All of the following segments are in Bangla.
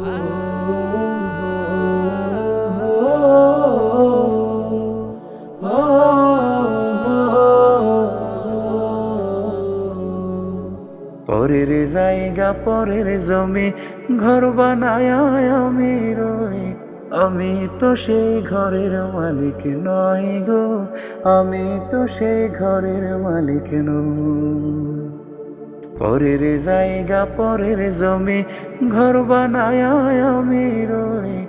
পরের জায়গা, পরের জমি, ঘর বানায় আমি রই। আমি তো সেই ঘরের মালিক নই গো, আমি তো সেই ঘরের মালিক নই। পরের জায়গা, পরের জমি, ঘর বানায় আমি রই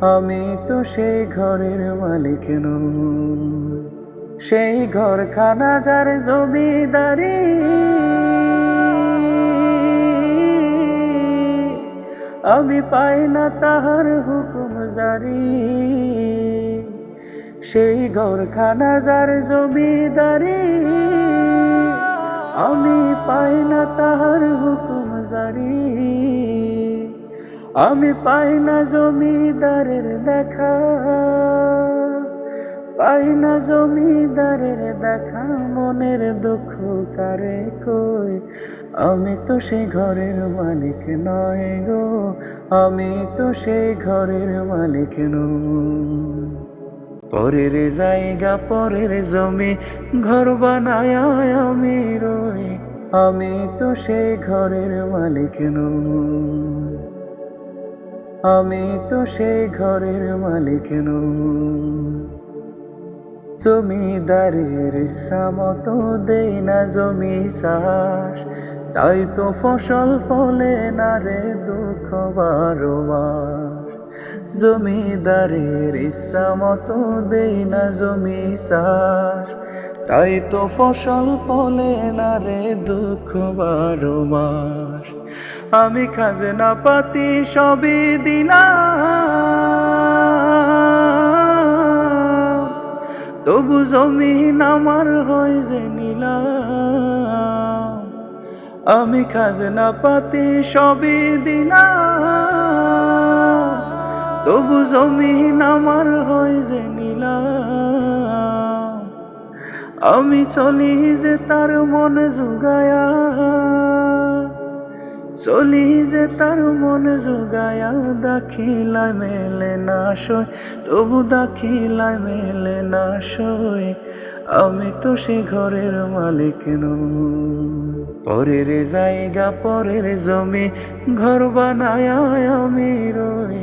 আমি তো সেই ঘরের মালিক নই। সেই ঘরখানা যার জমিদারি। আমি পাই না তাহার হুকুম জারি। সেই ঘরখানা যার জমিদারি। পাই না তাহার হুকুম জারি। আমি পাই না জমিদারের দেখা। পাই না জমিদারের দেখা, মনের দুঃখ কারে কই আমি তো সেই ঘরের মালিক নয় গো, আমি তো সেই ঘরের মালিক নই। পরের জায়গা, পরের জমি, ঘর বানায় আমি রই। আমি তো সেই ঘরের মালিক নই। আমি তো সেই ঘরের মালিক নই। জমিদারের মতো দেই না জমি চাষ। তাই তো ফসল ফলে না রে দুঃখ বারো মাস। জমিদারের মতো দেই না জমি চাষ। তাই তো ফসল ফলে না রে দুঃখ বারো মাস আমি খাজনা পাতি সবই দিলাম। তবু জমিন আমার হয় যে নিলাম। আমি খাজনা পাতি সবই দিলাম। তবু জমিন আমার হয় যে নিলাম। আমি চলি যে তার মন জুগায়া। চলি যে তার মন জুগায়া, দাখিলায় মেলে না সই, তবু দাখিলায় মেলে না সই। আমি তো সে ঘরের মালিক পরের জায়গা, পরের জমি, ঘর বানায় আমি রই।